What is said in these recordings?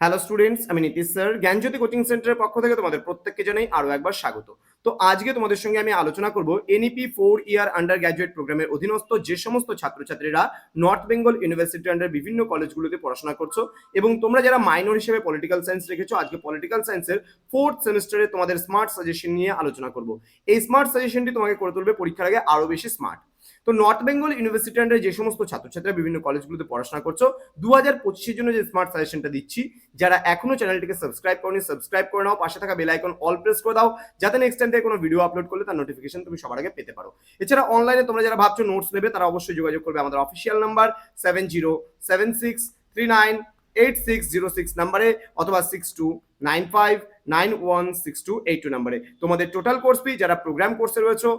Hello students আমি Nitish sir জ্ঞানজ্যোতি coaching সেন্টারের পক্ষ থেকে তোমাদের প্রত্যেককে জানাই আরও একবার স্বাগত। তো আজকে তোমাদের সঙ্গে আমি আলোচনা করব NEP four year undergraduate প্রোগ্রামের অধীনস্থ যে সমস্ত ছাত্রছাত্রীরা নর্থ বেঙ্গল ইউনিভার্সিটি আন্ডার বিভিন্ন কলেজগুলোতে পড়াশোনা করছ এবং তোমরা যারা মাইনর হিসেবে পলিটিক্যাল সায়েন্স রেখেছো, আজকে পলিটিক্যাল সায়েন্সের ফোর্থ সেমিস্টারে তোমাদের স্মার্ট সাজেশন নিয়ে আলোচনা করব। এই স্মার্ট সাজেশনটি তোমাকে করে তুলবে পরীক্ষার আগে আরও বেশি স্মার্ট তো নর্থ বেঙ্গল ইউনিভার্সিটি আন্ডারে যে সমস্ত ছাত্রছাত্রীরা বিভিন্ন কলেজগুলোতে পড়াশোনা করছ দু হাজার পঁচিশের জন্য যে স্মার্ট সাজেশনটা দিচ্ছি, যারা এখনও চ্যানেলটিকে সাবস্ক্রাইব করনি সাবস্ক্রাইব করে নাও, পাশে থাকা বেল আইকন অল প্রেস করে দাও, যাতে নেক্সট টাইম থেকে কোনো ভিডিও আপলোড করলে তার নোটিফিকেশন তুমি সবার আগে পেতে পারো। এছাড়া অনলাইনে তোমরা যারা ভাবছ নোটস নেবে, তারা অবশ্যই যোগাযোগ করবে আমাদের official number seven zero seven six three nine eight six zero six নাম্বারে অথবা six two nine five nine one six two eight two নাম্বারে তোমাদের টোটাল কোর্স ফি যারা প্রোগ্রাম কোর্সে রয়েছে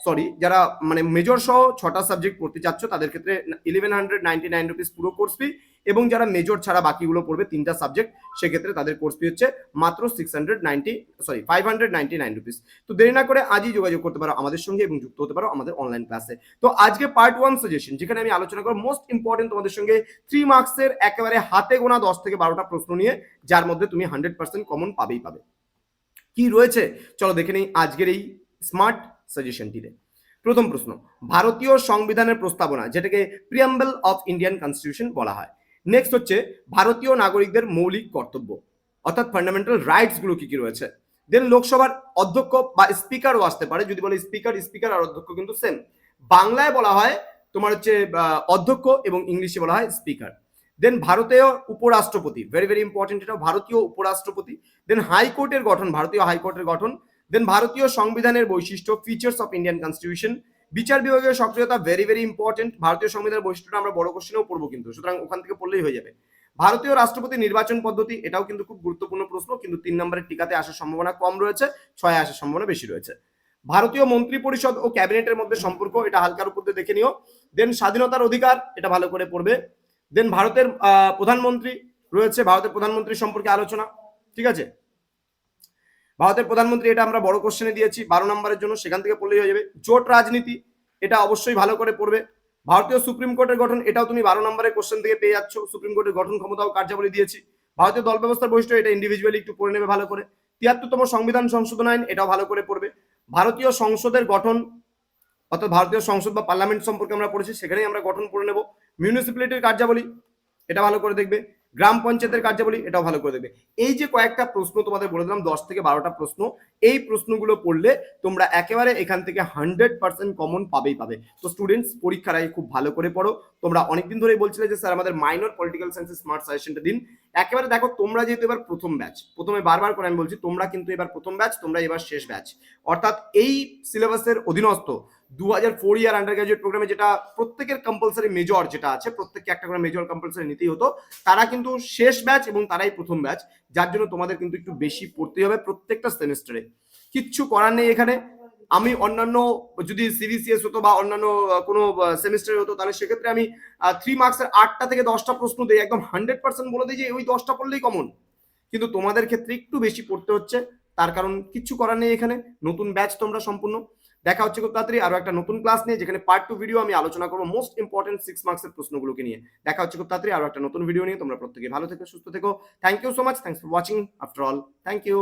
সরি যারা মানে মেজর সহ ছটা সাবজেক্ট পড়তে চাচ্ছ, তাদের ক্ষেত্রে eleven hundred ninety nine rupees পুরো কোর্স ফি এবং যারা মেজর ছাড়া বাকিগুলো পড়বে তিনটা সাবজেক্ট সেক্ষেত্রে তাদের কোর্স ফি হচ্ছে মাত্র six hundred ninety sorry five hundred ninety nine rupees তো দেরি না করে আজই যোগাযোগ করতে পারো আমাদের সঙ্গে এবং যুক্ত হতে পারো আমাদের অনলাইন ক্লাসে তো আজকে পার্ট ওয়ান সাজেশন যেখানে আমি আলোচনা করব মোস্ট ইম্পর্টেন্ট তোমাদের সঙ্গে থ্রি মার্কসের একেবারে হাতে গোনা দশ থেকে বারোটা প্রশ্ন নিয়ে, যার মধ্যে তুমি হান্ড্রেড পার্সেন্ট কমন পাবেই পাবে। কি রয়েছে? চলো দেখে নেই আজকের এই স্মার্ট সাজেশনটিতে প্রথম প্রশ্ন, ভারতীয় সংবিধানের প্রস্তাবনা, যেটাকে প্রিয়াম্বল অফ ইন্ডিয়ান কনস্টিটিউশন বলা হয়। নেক্সট হচ্ছে, ভারতীয় নাগরিকদের মৌলিক কর্তব্য, অর্থাৎ ফান্ডামেন্টাল রাইটসগুলো কি কি রয়েছে? দেন লোকসভার অধ্যক্ষ বা স্পিকারও আসতে পারে, যদি বলে স্পিকার স্পিকার আর অধ্যক্ষ কিন্তু সেম বাংলায় বলা হয়, তোমার হচ্ছে অধ্যক্ষ এবং ইংলিশে বলা হয় স্পিকার দেন ভারতীয় উপরাষ্ট্রপতি ভেরি ভেরি ইম্পর্টেন্ট এটা ভারতীয় উপরাষ্ট্রপতি। দেন হাইকোর্টের গঠন, ভারতীয় হাইকোর্টের গঠন দেন ভারতীয় সংবিধানের বৈশিষ্ট্য ফিচার্স অফ ইন্ডিয়ান কনস্টিটিউশন বিচার বিভাগীয় সক্রিয়তা ভেরি ভেরি ইম্পর্টেন্ট ভারতীয় সংবিধানের বৈশিষ্ট্যটা আমরা বড় কোশ্চেনেও পড়ব কিন্তু। সুতরাং ওখান থেকে পড়লেই হয়ে যাবে। ভারতীয় রাষ্ট্রপতি নির্বাচন পদ্ধতি এটাও কিন্তু খুব গুরুত্বপূর্ণ প্রশ্ন, কিন্তু তিন নম্বরের টিকাতে আসার সম্ভাবনা কম রয়েছে, ছয় আসার সম্ভাবনা বেশি রয়েছে। ভারতীয় মন্ত্রী পরিষদ ও ক্যাবিনেটের মধ্যে সম্পর্ক, এটা হালকার উপর দিয়ে দেখে নিও। দেন স্বাধীনতার অধিকার, এটা ভালো করে পড়বে। দেন ভারতের প্রধানমন্ত্রী রয়েছে, ভারতের প্রধানমন্ত্রী সম্পর্কে আলোচনা, ঠিক আছে? ভারতের প্রধানমন্ত্রী এটা আমরা বড় কোশ্চেনে দিয়েছি, বারো নম্বরের জন্য সেখান থেকে পড়লেই হয়ে যাবে। জোট রাজনীতি, এটা অবশ্যই ভালো করে পড়বে। ভারতীয় সুপ্রিম কোর্টের গঠন, এটাও তুমি বারো নম্বরের কোশ্চেন থেকে পেয়ে যাচ্ছ। সুপ্রিম কোর্টের গঠন ক্ষমতাও কার্যাবলী দিয়েছি। ভারতীয় দল ব্যবস্থার বৈশিষ্ট্য এটা ইন্ডিভিজুয়ালি একটু পড়ে নেবে ভালো করে। তিয়াত্তরতম সংবিধান সংশোধন আইন, এটাও ভালো করে পড়বে। ভারতীয় সংসদের গঠন, অর্থাৎ ভারতীয় সংসদ বা পার্লামেন্ট সম্পর্কে আমরা পড়েছি, সেখানেই আমরা গঠন করে নেব। মিউনিসিপ্যালিটির কার্যাবলী, এটা ভালো করে দেখবে। গ্রাম পঞ্চায়েতের কার্যাবলী, এটাও ভালো করে দেবে এই যে কয়েকটা প্রশ্ন তোমাদের বলে দিলাম, দশ থেকে বারোটা প্রশ্ন, এই প্রশ্নগুলো পড়লে তোমরা একেবারে এখান থেকে হান্ড্রেড পার্সেন্ট কমন পাবেই পাবে। তো স্টুডেন্টস পরীক্ষার আগে খুব ভালো করে পড়ো। তোমরা অনেকদিন ধরেই বলছিলে যে, স্যার, আমাদের মাইনর পলিটিক্যাল সায়েন্সের স্মার্ট সাজেশনটা দিন। একেবারে দেখো, তোমরা যেহেতু এবার প্রথম ব্যাচ প্রথমে বারবার করে আমি বলছি, তোমরা কিন্তু এবার প্রথম ব্যাচ তোমরা এবার শেষ ব্যাচ অর্থাৎ এই সিলেবাসের অধীনস্থ দু হাজার ফোর ইয়ার আন্ডার গ্রাজুয়েট প্রোগ্রামে যেটা প্রত্যেকের কম্পালসারি মেজর যেটা আছে, প্রত্যেককে একটা করে মেজর কম্পালসারি নিতেই হতো। তারা কিন্তু শেষ ব্যাচ এবং তারাই প্রথম ব্যাচ যার জন্য তোমাদের কিন্তু একটু বেশি পড়তে হবে প্রত্যেকটা সেমিস্টারে কিচ্ছু করার নেই এখানে। আমি অন্যান্য যদি সিবিসিএস হতো বা অন্যান্য কোনো সেমিস্টারে হতো, তাহলে সেক্ষেত্রে আমি থ্রি মার্কসের আটটা থেকে দশটা প্রশ্ন দিই। একদম হান্ড্রেড পার্সেন্ট বলে দিই যে ওই দশটা পড়লেই কমন কিন্তু তোমাদের ক্ষেত্রে একটু বেশি পড়তে হচ্ছে। তার কারণ কিচ্ছু করার নেই এখানে। নতুন ব্যাচ তোমরা সম্পূর্ণ। দেখা হচ্ছে খুব তাড়াতাড়ি আরও একটা নতুন ক্লাস নিয়ে, যেখানে পার্ট টু ভিডিও আমি আলোচনা করব মোস্ট ইম্পর্টেন্ট সিক্স মার্কসের প্রশ্নগুলোকে নিয়ে। দেখা হচ্ছে খুব তাড়াতাড়ি আরও একটা নতুন ভিডিও নিয়ে। তোমরা প্রত্যেকে ভালো থেকো, সুস্থ থেকো। Thank you so much thanks for watching after all thank you